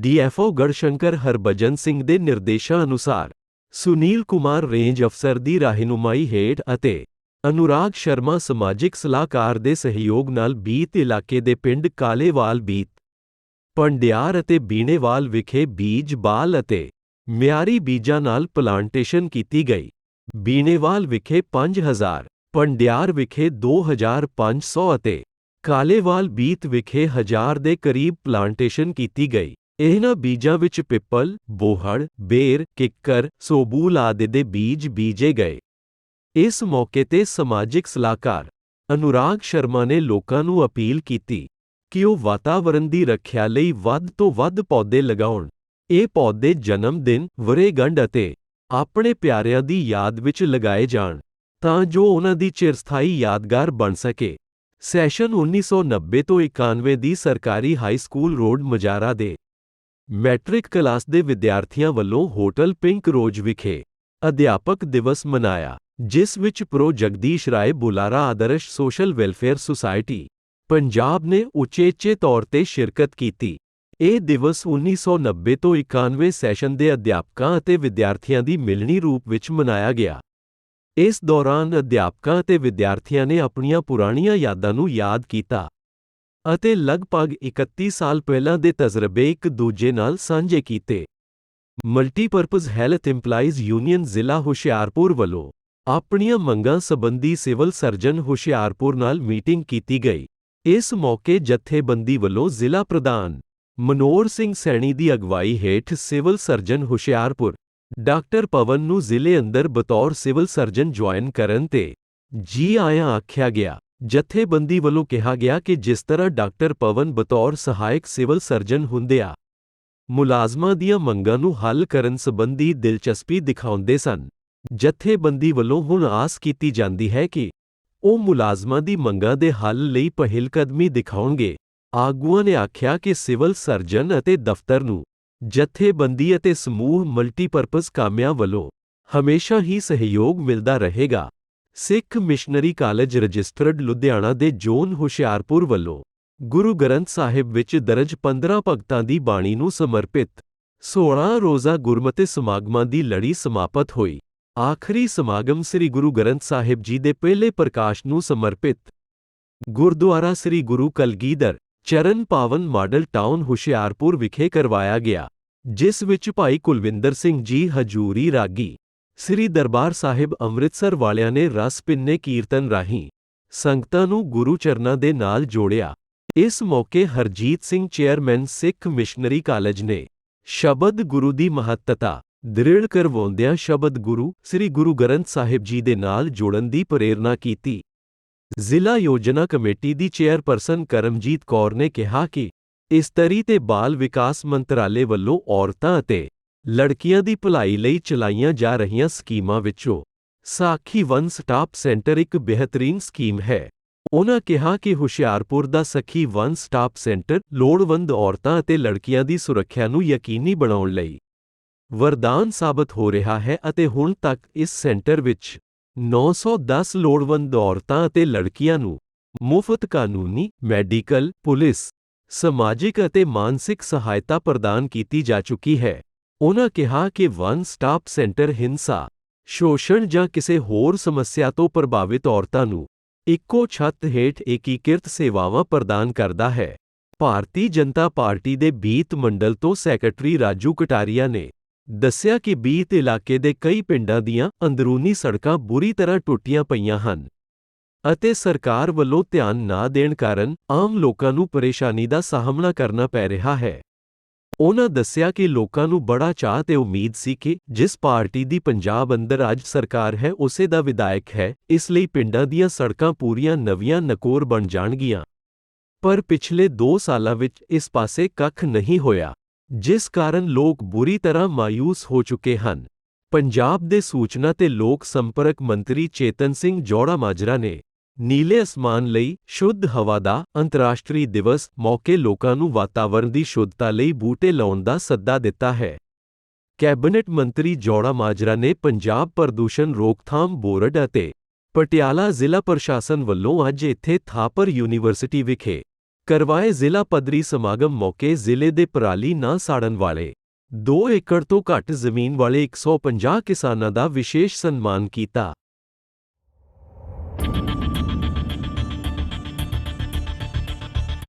DFO Garhshankar Harbhajan Singh ਦੇ ਨਿਰਦੇਸ਼ਾਂ ਅਨੁਸਾਰ, ਸੁਨੀਲ ਕੁਮਾਰ ਰੇਂਜ ਅਫਸਰ ਦੀ ਰਹਿਨੁਮਾਈ ਹੇਠ ਅਤੇ ਅਨੁਰਾਗ ਸ਼ਰਮਾ ਸਮਾਜਿਕ ਸਲਾਹਕਾਰ ਦੇ ਸਹਿਯੋਗ ਨਾਲ ਬੀਤ ਇਲਾਕੇ ਦੇ ਪਿੰਡ ਕਾਲੇਵਾਲ ਬੀਤ, ਪੰਡਿਆਰ ਅਤੇ ਬੀਣੇਵਾਲ ਵਿਖੇ ਬੀਜ ਬਾਲ ਅਤੇ ਮਿਆਰੀ ਬੀਜਾਂ ਨਾਲ ਪਲਾਂਟੇਸ਼ਨ ਕੀਤੀ ਗਈ। ਬੀਣੇਵਾਲ ਵਿਖੇ 5000 ਪੰਡਿਆਰ ਵਿਖੇ 2500 ਅਤੇ ਕਾਲੇਵਾਲ ਬੀਤ ਵਿਖੇ ਹਜ਼ਾਰ ਦੇ ਕਰੀਬ ਪਲਾਂਟੇਸ਼ਨ ਕੀਤੀ ਗਈ। ਇਹਨਾਂ ਬੀਜਾਂ ਵਿੱਚ ਪਿੱਪਲ, ਬੋਹੜ, ਬੇਰ, ਕਿੱਕਰ ਸੋਬੂਲ ਆਦਿ ਦੇ ਬੀਜ ਬੀਜੇ ਗਏ। ਇਸ ਮੌਕੇ ਤੇ ਸਮਾਜਿਕ ਸਲਾਹਕਾਰ ਅਨੁਰਾਗ ਸ਼ਰਮਾ ਨੇ ਲੋਕਾਂ ਨੂੰ ਅਪੀਲ ਕੀਤੀ ਕਿ ਉਹ ਵਾਤਾਵਰਣ ਦੀ ਰੱਖਿਆ ਲਈ ਵੱਧ ਤੋਂ ਵੱਧ ਪੌਦੇ ਲਗਾਉਣ। ਇਹ ਪੌਦੇ ਜਨਮ ਦਿਨ ਵਰੇਗੰਢ ਅਤੇ ਆਪਣੇ ਪਿਆਰਿਆਂ ਦੀ ਯਾਦ ਵਿੱਚ ਲਗਾਏ ਜਾਣ ਤਾਂ ਜੋ ਉਹਨਾਂ ਦੀ ਚਿਰਸਥਾਈ ਯਾਦਗਾਰ ਬਣ ਸਕੇ। ਸੈਸ਼ਨ 1990 ਤੋਂ 91 ਦੀ ਸਰਕਾਰੀ ਹਾਈ ਸਕੂਲ ਰੋਡ ਮਜਾਰਾ ਦੇ ਮੈਟ੍ਰਿਕ ਕਲਾਸ ਦੇ ਵਿਦਿਆਰਥੀਆਂ ਵੱਲੋਂ ਹੋਟਲ ਪਿੰਕ ਰੋਜ ਵਿਖੇ ਅਧਿਆਪਕ ਦਿਵਸ ਮਨਾਇਆ, ਜਿਸ ਵਿੱਚ ਪ੍ਰੋ. ਜਗਦੀਸ਼ ਰਾਏ ਬੁਲਾਰਾ Adarsh social welfare society, Punjab ਨੇ ਉਚੇਚੇ ਤੌਰ ਤੇ ਸ਼ਿਰਕਤ ਕੀਤੀ। ਇਹ ਦਿਵਸ 1990 ਤੋਂ 91 ਸੈਸ਼ਨ ਦੇ ਅਧਿਆਪਕਾਂ ਅਤੇ ਵਿਦਿਆਰਥੀਆਂ ਦੀ ਮਿਲਣੀ ਰੂਪ ਵਿੱਚ ਮਨਾਇਆ ਗਿਆ। ਇਸ ਦੌਰਾਨ ਅਧਿਆਪਕਾਂ ਅਤੇ ਵਿਦਿਆਰਥੀਆਂ ਨੇ ਆਪਣੀਆਂ ਪੁਰਾਣੀਆਂ ਯਾਦਾਂ ਨੂੰ ਯਾਦ ਕੀਤਾ ਅਤੇ ਲਗਭਗ 31 ਸਾਲ ਪਹਿਲਾਂ ਦੇ ਤਜਰਬੇ ਇੱਕ ਦੂਜੇ ਨਾਲ ਸਾਂਝੇ ਕੀਤੇ। ਮਲਟੀਪਰਪਜ਼ ਹੈਲਥ ਇੰਪਲਾਈਜ਼ ਯੂਨੀਅਨ ਜ਼ਿਲ੍ਹਾ ਹੁਸ਼ਿਆਰਪੁਰ ਵੱਲੋਂ ਆਪਣੀਆਂ ਮੰਗਾਂ ਸੰਬੰਧੀ ਸਿਵਲ ਸਰਜਨ ਹੁਸ਼ਿਆਰਪੁਰ ਨਾਲ ਮੀਟਿੰਗ ਕੀਤੀ ਗਈ। ਇਸ ਮੌਕੇ ਜਥੇਬੰਦੀ ਵੱਲੋਂ ਜ਼ਿਲ੍ਹਾ ਪ੍ਰਧਾਨ ਮਨੋਰ ਸਿੰਘ ਸੈਣੀ ਦੀ ਅਗਵਾਈ ਹੇਠ civil surgeon Hoshiarpur doctor Pawan ਨੂੰ ਜ਼ਿਲ੍ਹੇ ਅੰਦਰ ਬਤੌਰ ਸਿਵਲ ਸਰਜਨ ਜੁਆਇਨ ਕਰਨ ਤੇ ਜੀ ਆਇਆਂ ਆਖਿਆ ਗਿਆ। ਜਥੇਬੰਦੀ ਵੱਲੋਂ ਕਿਹਾ ਗਿਆ ਕਿ ਜਿਸ ਤਰ੍ਹਾਂ ਡਾਕਟਰ ਪਵਨ ਬਤੌਰ ਸਹਾਇਕ ਸਿਵਲ ਸਰਜਨ ਹੁੰਦਿਆਂ ਮੁਲਾਜ਼ਮਾਂ ਦੀਆਂ ਮੰਗਾਂ ਨੂੰ ਹੱਲ ਕਰਨ ਸੰਬੰਧੀ ਦਿਲਚਸਪੀ ਦਿਖਾਉਂਦੇ ਸਨ। ਜਥੇਬੰਦੀ ਵੱਲੋਂ ਹੁਣ ਆਸ ਕੀਤੀ ਜਾਂਦੀ ਹੈ ਕਿ ਉਹ ਮੁਲਾਜ਼ਮਾਂ ਦੀ ਮੰਗਾਂ ਦੇ ਹੱਲ ਲਈ ਪਹਿਲਕਦਮੀ ਦਿਖਾਉਣਗੇ। ਆਗੂਆਂ ਨੇ ਆਖਿਆ ਕਿ ਸਿਵਲ ਸਰਜਨ ਅਤੇ ਦਫ਼ਤਰ ਨੂੰ ਜਥੇਬੰਦੀ ਅਤੇ ਸਮੂਹ ਮਲਟੀਪਰਪਜ਼ ਕਾਮਿਆਂ ਵੱਲੋਂ ਹਮੇਸ਼ਾ ਹੀ ਸਹਿਯੋਗ ਮਿਲਦਾ ਰਹੇਗਾ। Sikh missionary college registered Ludhiana ਦੇ ਜੋਨ ਹੁਸ਼ਿਆਰਪੁਰ ਵੱਲੋਂ ਗੁਰੂ ਗ੍ਰੰਥ ਸਾਹਿਬ ਵਿੱਚ ਦਰਜ 15 ਭਗਤਾਂ ਦੀ ਬਾਣੀ ਨੂੰ ਸਮਰਪਿਤ 16 ਰੋਜ਼ਾ ਗੁਰਮਤਿ ਸਮਾਗਮਾਂ ਦੀ ਲੜੀ ਸਮਾਪਤ ਹੋਈ। ਆਖਰੀ ਸਮਾਗਮ ਸ੍ਰੀ ਗੁਰੂ ਗ੍ਰੰਥ ਸਾਹਿਬ ਜੀ ਦੇ ਪਹਿਲੇ ਪ੍ਰਕਾਸ਼ ਨੂੰ ਸਮਰਪਿਤ ਗੁਰਦੁਆਰਾ ਸ੍ਰੀ ਗੁਰੂ ਕਲਗੀਧਰ ਚਰਨ ਪਾਵਨ ਮਾਡਲ ਟਾਊਨ ਹੁਸ਼ਿਆਰਪੁਰ ਵਿਖੇ ਕਰਵਾਇਆ ਗਿਆ, ਜਿਸ ਵਿੱਚ ਭਾਈ ਕੁਲਵਿੰਦਰ ਸਿੰਘ ਜੀ ਹਜੂਰੀ ਰਾਗੀ, ਸ੍ਰੀ ਦਰਬਾਰ ਸਾਹਿਬ ਅੰਮ੍ਰਿਤਸਰ ਵਾਲਿਆਂ ਨੇ ਰਸ ਪਿੰਨੇ ਕੀਰਤਨ ਰਾਹੀਂ ਸੰਗਤਾਂ ਨੂੰ ਗੁਰੂ ਚਰਨਾਂ ਦੇ ਨਾਲ ਜੋੜਿਆ। ਇਸ ਮੌਕੇ Harjit Singh chairman Sikh missionary college ਨੇ ਸ਼ਬਦ ਗੁਰੂ ਦੀ ਮਹੱਤਤਾ ਦ੍ਰਿੜ ਕਰਵਾਉਂਦਿਆਂ ਸ਼ਬਦ ਗੁਰੂ ਸ੍ਰੀ ਗੁਰੂ ਗ੍ਰੰਥ ਸਾਹਿਬ ਜੀ ਦੇ ਨਾਲ ਜੋੜਨ ਦੀ ਪ੍ਰੇਰਣਾ ਕੀਤੀ। ਜ਼ਿਲ੍ਹਾ ਯੋਜਨਾ ਕਮੇਟੀ ਦੀ ਚੇਅਰਪਰਸਨ ਕਰਮਜੀਤ ਕੌਰ ਨੇ ਕਿਹਾ ਕਿ ਇਸਤਰੀ ਤੇ ਬਾਲ ਵਿਕਾਸ ਮੰਤਰਾਲੇ ਵੱਲੋਂ ਔਰਤਾਂ ਅਤੇ ਲੜਕੀਆਂ ਦੀ ਭਲਾਈ ਲਈ ਚਲਾਈਆਂ ਜਾ ਰਹੀਆਂ ਸਕੀਮਾਂ ਵਿੱਚੋਂ ਸਾਖੀ ਵਨ ਸਟਾਪ ਸੈਂਟਰ ਇੱਕ ਬਿਹਤਰੀਨ ਸਕੀਮ ਹੈ। ਉਹਨਾਂ ਕਿਹਾ ਕਿ ਹੁਸ਼ਿਆਰਪੁਰ ਦਾ ਸਖੀ ਵਨ ਸਟਾਪ ਸੈਂਟਰ ਲੋੜਵੰਦ ਔਰਤਾਂ ਅਤੇ ਲੜਕੀਆਂ ਦੀ ਸੁਰੱਖਿਆ ਨੂੰ ਯਕੀਨੀ ਬਣਾਉਣ ਲਈ ਵਰਦਾਨ ਸਾਬਤ ਹੋ ਰਿਹਾ ਹੈ ਅਤੇ ਹੁਣ ਤੱਕ ਇਸ ਸੈਂਟਰ ਵਿੱਚ 910 ਲੋੜਵੰਦ ਔਰਤਾਂ ਅਤੇ ਲੜਕੀਆਂ ਨੂੰ ਮੁਫਤ ਕਾਨੂੰਨੀ, ਮੈਡੀਕਲ, ਪੁਲਿਸ, ਸਮਾਜਿਕ ਅਤੇ ਮਾਨਸਿਕ ਸਹਾਇਤਾ ਪ੍ਰਦਾਨ ਕੀਤੀ ਜਾ ਚੁੱਕੀ ਹੈ। ਉਨ੍ਹਾਂ ਕਿਹਾ ਕਿ ਵਨ ਸਟਾਪ ਸੈਂਟਰ ਹਿੰਸਾ, ਸ਼ੋਸ਼ਣ ਜਾਂ ਕਿਸੇ ਹੋਰ ਸਮੱਸਿਆ ਤੋਂ ਪ੍ਰਭਾਵਿਤ ਔਰਤਾਂ ਨੂੰ ਇੱਕੋ ਛੱਤ ਹੇਠ ਏਕੀਕ੍ਰਿਤ ਸੇਵਾਵਾਂ ਪ੍ਰਦਾਨ ਕਰਦਾ ਹੈ। ਭਾਰਤੀ ਜਨਤਾ ਪਾਰਟੀ ਦੇ ਬੀਤ ਮੰਡਲ ਤੋਂ ਸੈਕਟਰੀ ਰਾਜੂ ਕਟਾਰੀਆ ਨੇ ਦੱਸਿਆ ਕਿ ਬੀਤ ਇਲਾਕੇ ਦੇ ਕਈ ਪਿੰਡਾਂ ਦੀਆਂ ਅੰਦਰੂਨੀ ਸੜਕਾਂ ਬੁਰੀ ਤਰ੍ਹਾਂ ਟੁੱਟੀਆਂ ਪਈਆਂ ਹਨ ਅਤੇ ਸਰਕਾਰ ਵੱਲੋਂ ਧਿਆਨ ਨਾ ਦੇਣ ਕਾਰਨ ਆਮ ਲੋਕਾਂ ਨੂੰ ਪਰੇਸ਼ਾਨੀ ਦਾ ਸਾਹਮਣਾ ਕਰਨਾ ਪੈ ਰਿਹਾ ਹੈ। ਉਹਨਾਂ ਦੱਸਿਆ ਕਿ ਲੋਕਾਂ ਨੂੰ ਬੜਾ ਚਾਹ ਤੇ ਉਮੀਦ ਸੀ ਕਿ ਜਿਸ ਪਾਰਟੀ ਦੀ ਪੰਜਾਬ ਅੰਦਰ ਅੱਜ ਸਰਕਾਰ ਹੈ, ਉਸੇ ਦਾ ਵਿਧਾਇਕ ਹੈ, ਇਸ ਲਈ ਪਿੰਡਾਂ ਦੀਆਂ ਸੜਕਾਂ ਪੂਰੀਆਂ ਨਵੀਆਂ ਨਕੋਰ ਬਣ ਜਾਣਗੀਆਂ। ਪਰ ਪਿਛਲੇ 2 ਸਾਲਾਂ ਵਿੱਚ ਇਸ ਪਾਸੇ ਕੱਖ ਨਹੀਂ ਹੋਇਆ ਜਿਸ ਕਾਰਨ ਲੋਕ ਬੁਰੀ ਤਰ੍ਹਾਂ ਮਾਯੂਸ ਹੋ ਚੁੱਕੇ ਹਨ। ਪੰਜਾਬ ਦੇ ਸੂਚਨਾ ਤੇ ਲੋਕ ਸੰਪਰਕ ਮੰਤਰੀ ਚੇਤਨ ਸਿੰਘ ਜੌੜਾ ਮਾਜਰਾ ਨੇ ਨੀਲੇ ਅਸਮਾਨ ਲਈ ਸ਼ੁੱਧ ਹਵਾ ਦਾ ਅੰਤਰਰਾਸ਼ਟਰੀ ਦਿਵਸ ਮੌਕੇ ਲੋਕਾਂ ਨੂੰ ਵਾਤਾਵਰਣ ਦੀ ਸ਼ੁੱਧਤਾ ਲਈ ਬੂਟੇ ਲਾਉਣ ਦਾ ਸੱਦਾ ਦਿੱਤਾ ਹੈ। ਕੈਬਨਿਟ ਮੰਤਰੀ ਜੌੜਾ ਮਾਜਰਾ ਨੇ ਪੰਜਾਬ ਪ੍ਰਦੂਸ਼ਣ ਰੋਕਥਾਮ ਬੋਰਡ ਅਤੇ ਪਟਿਆਲਾ ਜ਼ਿਲ੍ਹਾ ਪ੍ਰਸ਼ਾਸਨ ਵੱਲੋਂ ਅੱਜ ਇੱਥੇ ਥਾਪਰ ਯੂਨੀਵਰਸਿਟੀ ਵਿਖੇ ਕਰਵਾਏ ਜ਼ਿਲ੍ਹਾ ਪੱਧਰੀ ਸਮਾਗਮ ਮੌਕੇ ਜ਼ਿਲ੍ਹੇ ਦੇ ਪਰਾਲੀ ਨਾ ਸਾੜਨ ਵਾਲੇ 2 ਏਕੜ ਤੋਂ ਘੱਟ ਜ਼ਮੀਨ ਵਾਲੇ 150 ਕਿਸਾਨਾਂ ਦਾ ਵਿਸ਼ੇਸ਼ ਸਨਮਾਨ ਕੀਤਾ।